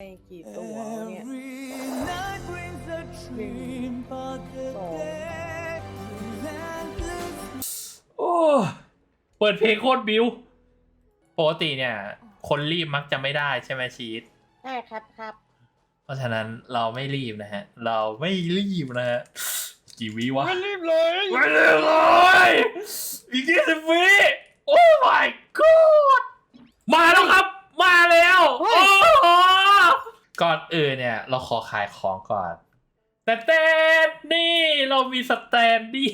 ไปกี่ตัวเนี่ย Every night brings a dream, but the Oh. day relentless โอ้เปิดเพลงโคตรบิวปกติเนี่ย คนรีบมักจะไม่ได้ใช่ไหมชีตใช่ครับครับ เพราะฉะนั้นเราไม่รีบนะฮะ เราไม่รีบนะฮะกี่วิวะไม่รีบเลยไม่รีบเลยอีกยี่สิบวิโอ้ my god มาแล้วครับ มาแล้ว โอ้โห ก่อนอื่นเนี่ย เราขอขายของก่อน แต่เต้นนี่เรามีสแตนดี้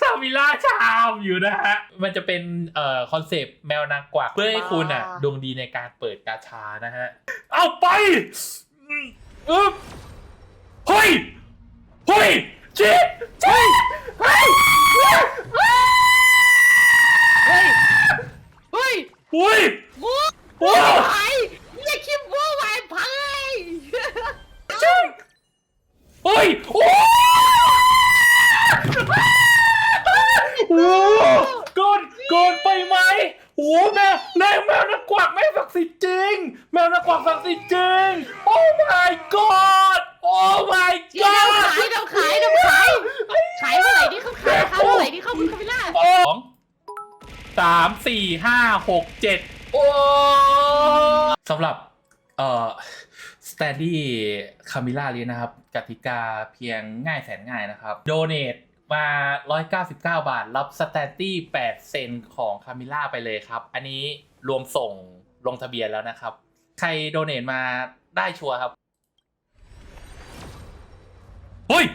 คามิล่าชามอยู่นะฮะ มันจะเป็นเอ่อคอนเซปต์แมวนางกวักเพื่อให้คุณอะดวงดีในการเปิดกาชานะฮะ เอาไปอืมอึ๊บเฮ้ยเฮ้ยจิเฮ้ยเฮ้ยเฮ้ย เฮ้ย เฮ้ย เฮ้ย มู โอ้ ไอ้อย่าคิดว่าไหวพังเลย จริงเฮ้ ยโอ้โหเกินเกินไปไหมโอ้แมวแมวแมวนักกวักไม่ศักดิ์สิทธิ์จริง แมวนักกวักศักดิ์สิทธิ์จริง โอ้ my god โอ้ my เดี๋ยว god ขายเดี๋ยวขายเดี๋ยวขายขายเมื่อไหร่ที่เขาขายขายเมื่อไหร่ที่เขาคาเมล่าสองสามสี่ห้าหกเจ็ดโอ้สำหรับ เอ่อสแตนดี้คามิล่าลีนะครับกติกาเพียงง่ายแสนง่ายนะครับโดเนทมา 199 บาท รับสแตนดี้8 เซนของคามิล่าไปเลยครับ อันนี้รวมส่งลงทะเบียนแล้วนะครับ ใครโดเนทมาได้ชัวร์ครับ เฮ้ย